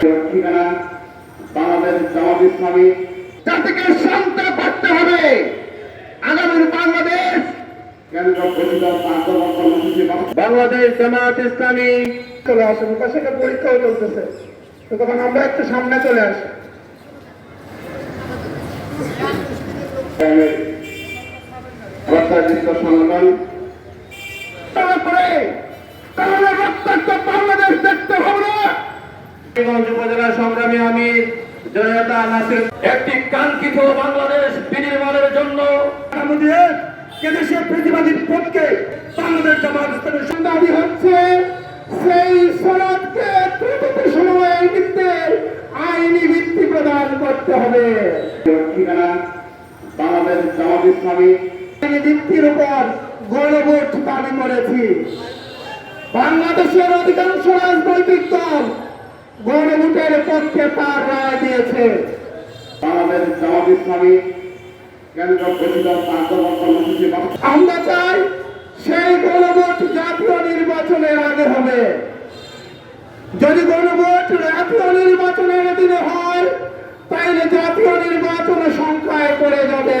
ঠিকানা বাংলাদেশ জামাত ইসলামী জাতিকে চলে আসুন পাশে পরীক্ষাও চলতেছে। তখন আমরা একটু সামনে চলে আসি। প্রত্যাশিত উপজেলা সংগ্রামী আমি জয়তা নাসির। একটি কাঙ্ক্ষিত বাংলাদেশ বিনির্মাণের জন্য আমাদের এদেশের প্রতিবাদীর পক্ষে বাংলাদেশ জামাত ইসলামের দাবি হচ্ছে সেই সনদকে দ্রুত সময়ের ভিত্তিতে আইনি ভিত্তি প্রদান করতে হবে। ঠিকানা? বাংলাদেশ জামাত ইসলামী। ভিত্তির উপর গণভোট দাবি করেছি। বাংলাদেশের অধিকাংশ রাজনৈতিক দল গণভোটের পক্ষে তার রায় দিয়েছে। বাংলাদেশ জামাত ইসলামী কেন্দ্র ঘোষিত আমরা চাই সেই গণভোট জাতীয় নির্বাচনের আগে হবে। যদি গণভোট জাতীয় নির্বাচনের দিনে হয় তাইলে জাতীয় নির্বাচন সংখ্যায় পড়ে যাবে।